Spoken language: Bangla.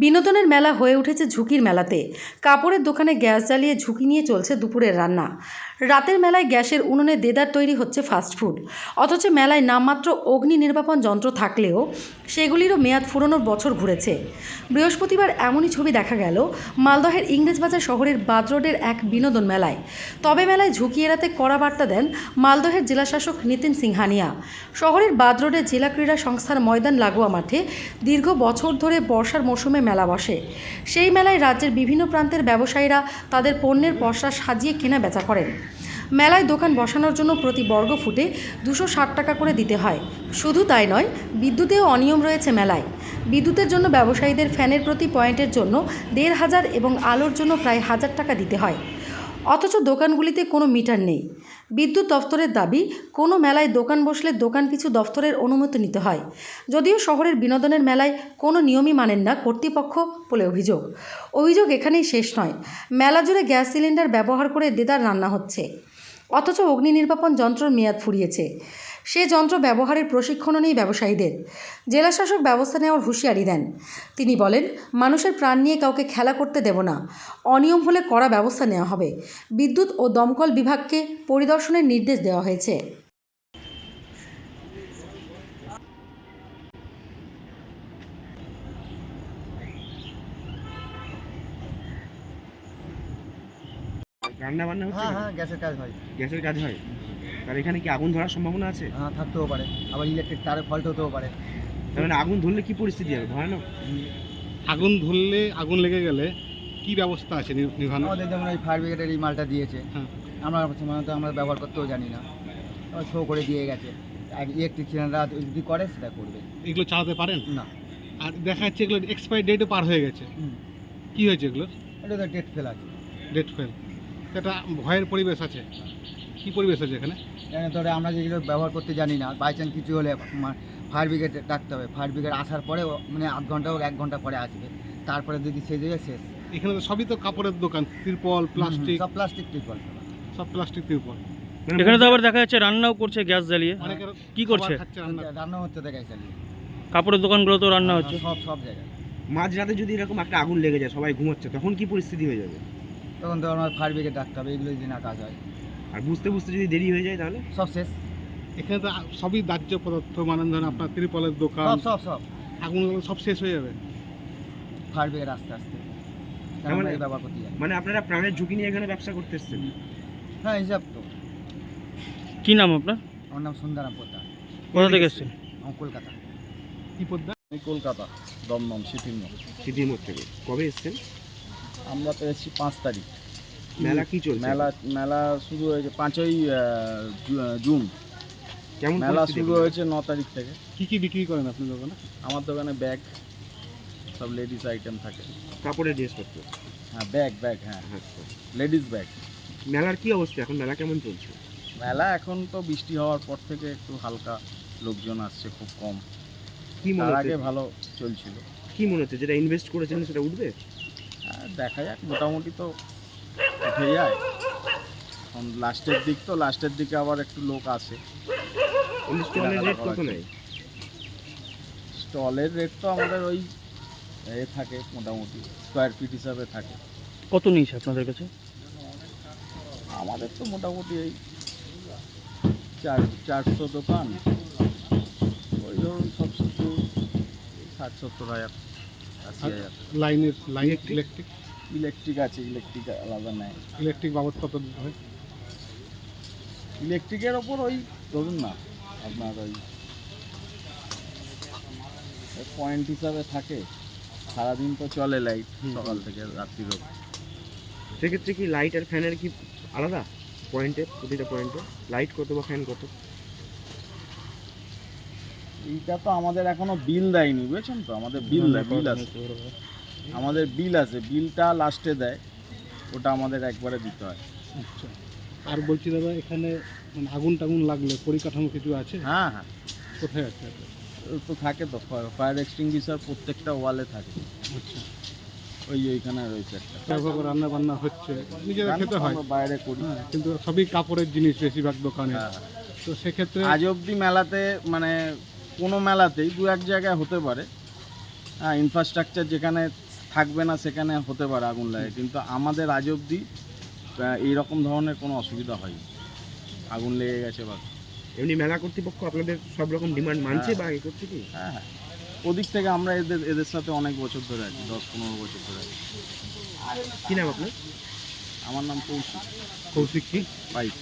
বিনোদনের মেলা হয়ে উঠেছে ঝুঁকির মেলাতে। কাপড়ের দোকানে গ্যাস জ্বালিয়ে ঝুঁকি নিয়ে চলছে দুপুরের রান্না। রাতের মেলায় গ্যাসের উনুনে দেদার তৈরি হচ্ছে ফাস্টফুড অথচ মেলায় নামমাত্র অগ্নি নির্বাপন যন্ত্র থাকলেও সেগুলিরও মেয়াদ ফুরোনোর বছর ঘুরেছে। বৃহস্পতিবার এমনই ছবি দেখা গেল মালদহের ইংরেজবাজার শহরের বাদ রোডের এক বিনোদন মেলায়। তবে মেলায় ঝুঁকি এড়াতে কড়া বার্তা দেন মালদহের জেলাশাসক নিতিন সিংহানিয়া। শহরের বাদ রোডে জেলা ক্রীড়া সংস্থার ময়দান লাগোয়া মাঠে দীর্ঘ বছর ধরে বর্ষার মৌসুমে মেলা বসে। সেই মেলায় রাজ্যের বিভিন্ন প্রান্তের ব্যবসায়ীরা তাদের পণ্যের পসরা সাজিয়ে কেনা বেচা করেন। মেলায় দোকান বসানোর জন্য প্রতি বর্গ ফুটে দুশো ষাট টাকা করে দিতে হয়। শুধু তাই নয়, বিদ্যুতেও অনিয়ম রয়েছে মেলায়। বিদ্যুতের জন্য ব্যবসায়ীদের ফ্যানের প্রতি পয়েন্টের জন্য দেড় হাজার এবং আলোর জন্য প্রায় হাজার টাকা দিতে হয়। অথচ দোকানগুলিতে কোনো মিটার নেই। বিদ্যুৎ দফতরের দাবি, কোনো মেলায় দোকান বসলে দোকান পিছু দফতরের অনুমতি নিতে হয়। যদিও শহরের বিনোদনের মেলায় কোনো নিয়মই মানেন না কর্তৃপক্ষ বলে অভিযোগ। অভিযোগ এখানেই শেষ নয়। মেলা জুড়ে গ্যাস সিলিন্ডার ব্যবহার করে দেদার রান্না হচ্ছে। অথচ অগ্নি নির্বাপন যন্ত্রর মেয়াদ ফুরিয়েছে। সে যন্ত্র ব্যবহারের প্রশিক্ষণও নেই ব্যবসায়ীদের। জেলাশাসক ব্যবস্থা নেওয়ার হুঁশিয়ারি দেন। তিনি বলেন মানুষের প্রাণ নিয়ে কাউকে খেলা করতে দেব না। অনিয়ম হলে কড়া ব্যবস্থা নেওয়া হবে। বিদ্যুৎ ও দমকল বিভাগকে পরিদর্শনের নির্দেশ দেওয়া হয়েছে। রান্না বান্না হচ্ছে হ্যাঁ হ্যাঁ গ্যাসের কাজ হয়। গ্যাসের কাজ হয়? আর এখানে কি আগুন ধরার সম্ভাবনা আছে? হ্যাঁ থাকতেও পারে। আবার ইলেকট্রিক তারে ফল্ট হতেও পারে। তার মানে আগুন ধরলে কি পরিস্থিতি হবে? ভয়ানক? আগুন ধরলে আগুন লেগে গেলে কি ব্যবস্থা আছে নি- আমাদের যেমন এই ফায়ার ব্রিগেডের এই মালটা দিয়েছে। হ্যাঁ। আমরা সাধারণত আমরা ব্যবহার করতেও জানি না। শো করে দিয়ে গেছে। ইলেকট্রিশিয়ানরা যদি করে সেটা করবে। এগুলো চালাতে পারেন? না। আর দেখা যাচ্ছে এগুলো এক্সপায়ার ডেটও পার হয়ে গেছে। কি হয়েছে এগুলো এটা তো ডেট ফেল আছে। ডেট ফেল এটা ভয়ের পরিবেশ আছে। কি পরিবেশ আছে এখানে? এখানে ধরে আমরা যেগুলো ব্যবহার করতে জানি না বাই চান্স কিছু হলে ফায়ার ব্রিগেড ডাকতে হবে। ফায়ার ব্রিগেড আসার পরে মানে আধ ঘণ্টা হোক এক ঘণ্টা পরে আসবে। তারপরে যদি সেজে যায় শেষ। এখানে তো সবই তো কাপড়ের দোকান তিরপল প্লাস্টিক সব প্লাস্টিক টিপল সব প্লাস্টিক তিরপল। মানে এখানে তো আবার দেখা যাচ্ছে রান্নাও করছে গ্যাস জ্বালিয়ে। কি করছে? রান্না। রান্না হচ্ছে দেখাই চালিয়ে কাপড়ের দোকানগুলো তো রান্না হচ্ছে। সব সব জায়গায়। মাঝরাতে যদি এরকম একটা আগুন লেগে যায় সবাই ঘুমোচ্ছে তখন কি পরিস্থিতি হয়ে যাবে? তখন তো আমার ফায়ার ব্রিগেড ডাকতে হবে এগুলো যদি না কাজ হয়। আর বুঝতে বুঝতে যদি দেরি হয়ে যায় তাহলে? সব শেষ। এখানে তো সবই দাহ্য পদার্থ মানে ধরেন আপনার ত্রিপলের দোকান। সব সব সব। আগুন সব শেষ হয়ে যাবে। ফায়ার ব্রিগেড আস্তে আস্তে। মানে- ব্যবহার করতে যাই মানে আপনারা প্রাণের ঝুঁকি নিয়ে এখানে ব্যবসা করতে এসছেন হ্যাঁ হিসাব তো। কি নাম আপনার? আমার নাম সুন্দরাম পোদ্দার। কোথা থেকে এসছেন? আমার কলকাতা। কি পদ্মা আমি কলকাতা দমদম সিটির সিদ্ধির মধ্যে থেকে। কবে এসছেন? আমরা তো এসেছি পাঁচ তারিখ। মেলা কি চলছে? মেলা মেলা শুরু হয়েছে পাঁচই জুন। কেমন মেলা শুরু? হয়েছে ন তারিখ থেকে। কি কি বিক্রি করেন আপনি দোকানে? আমার দোকানে ব্যাগ সব লেডিস আইটেম থাকে। কাপড়ের জিনিসপত্র হ্যাঁ ব্যাগ ব্যাগ হ্যাঁ। আচ্ছা। Ladies bag. মেলার কি অবস্থা? এখন মেলা কেমন চলছে? মেলা এখন তো বৃষ্টি হওয়ার পর থেকে একটু হালকা লোকজন আসছে খুব কম। কি মনে আগে ভালো চলছিল। কি মনে হচ্ছে? যেটা ইনভেস্ট করেছেন সেটা উঠবে? দেখা যাক। মোটামুটি তো উঠে যায় এখন লাস্টের দিক তো লাস্টের দিকে আবার একটু লোক আসে স্টলের রেট কত করা নেয় স্টলের রেট তো আমাদের ওই এ থাকে মোটামুটি স্কোয়ার ফিট হিসাবে থাকে। কত নিয়েছে আপনাদের কাছে? আমাদের তো মোটামুটি এই চার চারশো দোকান। ওই ধরুন সব কিছু ষাট সত্তর হাজার আশি হাজার। লাইনের লাইন ইলেকট্রিক ইলেকট্রিক আছে ইলেকট্রিক আলাদা নেয় ইলেকট্রিক বাবদ কত দিতে হয়? ইলেকট্রিকের ওপর ওই ধরুন না আপনার ওই পয়েন্ট হিসাবে থাকে। সারাদিন তো চলে লাইট সকাল থেকে রাত্রির অবধি। সেক্ষেত্রে কি লাইট আর ফ্যানের কি আলাদা? পয়েন্টে প্রতিটা পয়েন্টে লাইট কত বা ফ্যান কত? এইটা তো আমাদের এখনও বিল দেয়নি বুঝেছেন তো? আমাদের বিল দেয় বিল আছে। আমাদের বিল আছে বিলটা লাস্টে দেয় ওটা আমাদের একবারে দিতে হয়। আচ্ছা। আর বলছি দাদা এখানে মানে আগুন টাগুন লাগলে পরিকাঠামো কিছু আছে? হ্যাঁ হ্যাঁ। কোথায় আছে? তো থাকে তো ফায়ার এক্সটিংগুইশার প্রত্যেকটা ওয়ালে থাকে। আচ্ছা। ওই ওইখানে রয়েছে একটা। রান্না বান্না হচ্ছে। নিজেরা খেতে হয়। বাইরে করি। হ্যাঁ কিন্তু সবই কাপড়ের জিনিস বেশিরভাগ দোকানে। হ্যাঁ হ্যাঁ। তো সেক্ষেত্রে আজ অবধি মেলাতে মানে কোনো মেলাতেই দু এক জায়গায় হতে পারে। হ্যাঁ ইনফ্রাস্ট্রাকচার যেখানে থাকবে না সেখানে হতে পারে আগুন লাগে। কিন্তু আমাদের আজ অবধি এইরকম ধরনের কোনো অসুবিধা হয়নি। আগুন লেগে গেছে বা এমনি মেলা কর্তৃপক্ষ আপনাদের সব রকম ডিমান্ড মানছে হ্যাঁ। বা এ করছে কি? হ্যাঁ হ্যাঁ। ওদিক থেকে আমরা এদের এদের সাথে অনেক বছর ধরে আছি দশ পনেরো বছর ধরে আছি। কি নাম আপনার? আমার নাম কৌশিক। কৌশিক কি? পাইক।